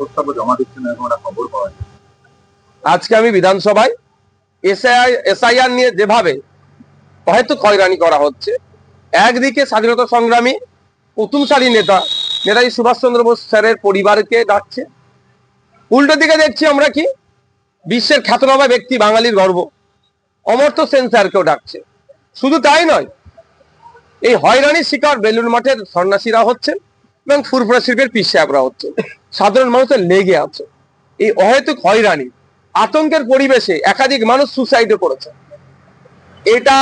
প্রস্তাব জমা দিচ্ছেন এরকম একটা খবর পাওয়া আজকে আমি বিধানসভায় এসআই, এসআইআর নিয়ে যেভাবে হয়তো হয়রানি করা হচ্ছে, একদিকে স্বাধীনতা সংগ্রামী প্রথম সারি নেতা, নেতাজি সুভাষচন্দ্র বোস স্যারের পরিবারকে ডাকছে। উল্টো দিকে দেখছি আমরা কি, বিশ্বের খ্যাতনামা ব্যক্তি বাঙালির গর্ব, অমর্ত্য সেন স্যারকেও ডাকছে। শুধু তাই নয়, এই হয়রানির শিকার বেলুন মাঠের সন্ন্যাসীরা হচ্ছেন এবং ফুরফুরা শিল্পের পিস সাহেবরা হচ্ছে সাধারণ মানুষের লেগে আছে। এই অহেতুক হয়রানি আতঙ্কের পরিবেশে একাধিক মানুষ সুসাইডও করেছে এটা,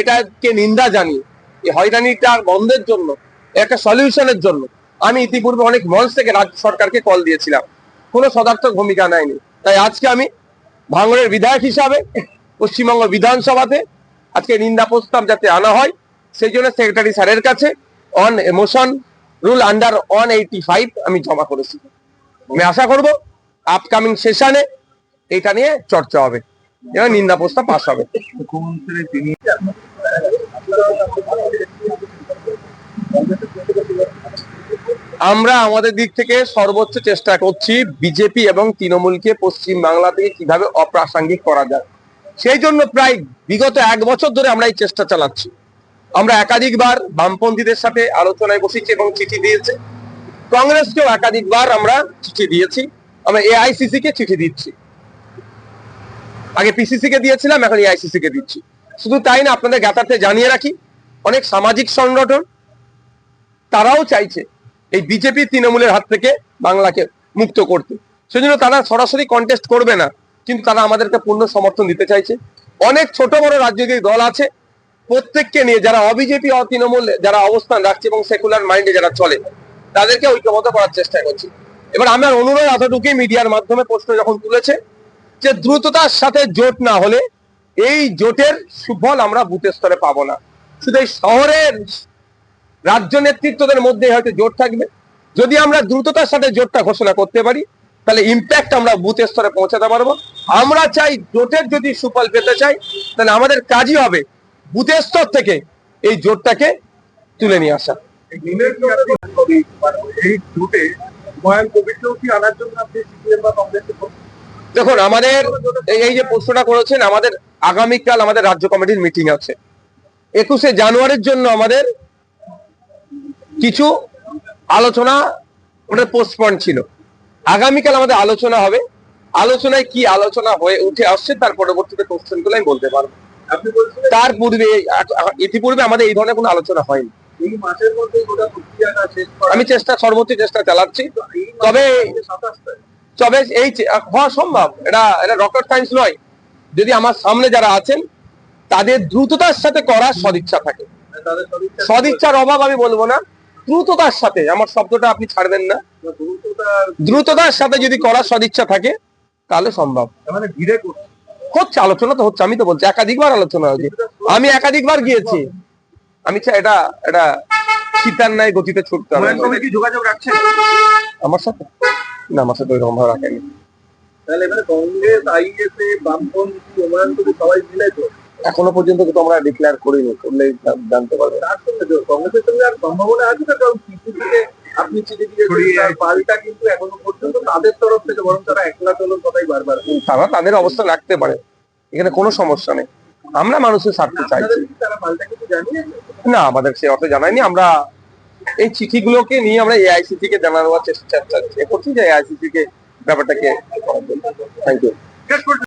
এটাকে নিন্দা জানিয়ে, এই হয়রানিটা বন্ধের জন্য, একটা সলিউশনের জন্য আমি ইতিপূর্বে অনেক মঞ্চ থেকে রাজ্য সরকারকে কল দিয়েছিলাম। কোনো সদার্থক ভূমিকা নেয়নি। তাই আজকে আমি ভাঙড়ের বিধায়ক হিসাবে, পশ্চিমবঙ্গ বিধানসভাতে আজকে নিন্দা প্রস্তাব যাতে আনা হয়, সেই জন্য সেক্রেটারি স্যারের কাছে on motion rule under one eighty five আমি জমা করেছি। আমি আশা করব আপকামিং সেশনে এটা নিয়ে চর্চা হবে। এবং নিন্দা প্রস্তাব পাস হবে। আমরা আমাদের দিক থেকে সর্বোচ্চ চেষ্টা করছি বিজেপি এবং তৃণমূলকে পশ্চিম বাংলা থেকে কীভাবে অপ্রাসঙ্গিক করা যায়। সেই জন্য প্রায় বিগত এক বছর ধরে আমরা এই চেষ্টা চালাচ্ছি। আমরা একাধিকবার বামপন্থীদের সাথে আলোচনায় বসেছি এবং চিঠি দিয়েছি। কংগ্রেসকেও একাধিকবার আমরা চিঠি দিয়েছি। আমরা এআইসিসি কে চিঠি দিচ্ছি। আগে পিসিসি কে দিয়েছিলাম, এখন এআইসিসি কে দিচ্ছি। শুধু তাই না, আপনাদের জ্ঞাতার্থে জানিয়ে রাখি, অনেক সামাজিক সংগঠন, তারাও চাইছে এই বিজেপি তৃণমূলের হাত থেকে বাংলাকে মুক্ত করতে। সেজন্য তারা সরাসরি কন্টেস্ট করবে না, কিন্তু তারা আমাদেরকে পূর্ণ সমর্থন দিতে চাইছে। অনেক ছোট বড় রাজনৈতিক দল আছে প্রত্যেককে নিয়ে যারা অবিজেপি, অতৃণমূল যারা অবস্থান রাখছে এবং সেকুলার মাইন্ডে যারা চলে, তাদেরকে ঐক্যবদ্ধ করার চেষ্টা করছি। এবার আমার অনুরোধ এতটুকুই মিডিয়ার মাধ্যমে প্রশ্ন যখন তুলেছে, যে দ্রুততার সাথে জোট না হলে এই জোটের সুফল আমরা বুথের স্তরে পাবো না। শুধু এই শহরের রাজ্য নেতৃত্বদের মধ্যে হয়তো জোট থাকবে। যদি আমরা দ্রুততার সাথে জোটটা ঘোষণা করতে পারি, তাহলে ইম্প্যাক্ট আমরা বুথ স্তরে পৌঁছাতে পারব। আমরা চাই জোটের যদি সুফল পেতে চাই, তাহলে আমাদের কাজই হবে বুথের স্তর থেকে এই জোটটাকে তুলে নিয়ে আসা। মানে? দেখুন আমাদের এই- যে প্রশ্নটা করেছেন আমাদের আগামীকাল আমাদের রাজ্য কমিটির মিটিং আছে। একুশে জানুয়ারির জন্য আমাদের কিছু আলোচনা ওটা পোস্টপন ছিল। আগামীকাল আমাদের আলোচনা হবে। আলোচনায় কি আলোচনা হয়ে উঠে আসছে তার পরবর্তীতে কোশ্চেনগুলো আমি বলতে পারব। তার পূর্বে ইতিপূর্বে আমাদের এই ধরনের কোনো আলোচনা হয়নি। আমি চেষ্টা সর্বোচ্চ চেষ্টা চালাচ্ছি। তবে- তবে এই হওয়া সম্ভব। এটা এটা রকেট সায়েন্স নয়। যদি আমার সামনে যারা আছেন তাদের দ্রুততার সাথে করার সদিচ্ছা থাকে। সদিচ্ছা সদিচ্ছার অভাব আমি বলব না। দ্রুততার সাথে আমার শব্দটা আপনি ছাড়বেন না। দ্রুততার সাথে যদি করার সদিচ্ছা থাকে তাহলে সম্ভব। মানে ভিড়ে করছে। হচ্ছে আলোচনা তো হচ্ছে আমি তো বলছি একাধিকবার আলোচনা হয়েছে। আমি একাধিকবার গিয়েছি। আমি চাই এটা এটা সীতার ন্যায় গতিতে ছুটতে হবে। যোগাযোগ আমার সাথে? না আমার সাথে ওইরকম ভাবে রাখেনি। তাহলে এবারে কংগ্রেস আইএসএ বামপন্থী হুমায়ুন কবির সবাই মিলে তো। এখনও পর্যন্ত কিন্তু আমরা ডিক্লেয়ার করিনি করলেই জানতে পারব। কংগ্রেসের সঙ্গে আর সম্ভাবনা আছে তো কারণ কিছু থেকে আপনি চিঠি দিয়ে পাল্টা কিন্তু এখনও পর্যন্ত তাদের তরফ থেকে বরং তারা একলা তোলার কথাই বারবার। তারা তাদের অবস্থান রাখতে পারে। এখানে কোনো সমস্যা নেই আমরা মানুষের স্বার্থ চাইছি না আমাদের সে অর্থে জানায়নি আমরা এই চিঠিগুলোকে নিয়ে আমরা এআইসিসি কে জানানোর চেষ্টা করছি যে এআইসিসি কে ব্যাপারটাকে থ্যাংক ইউ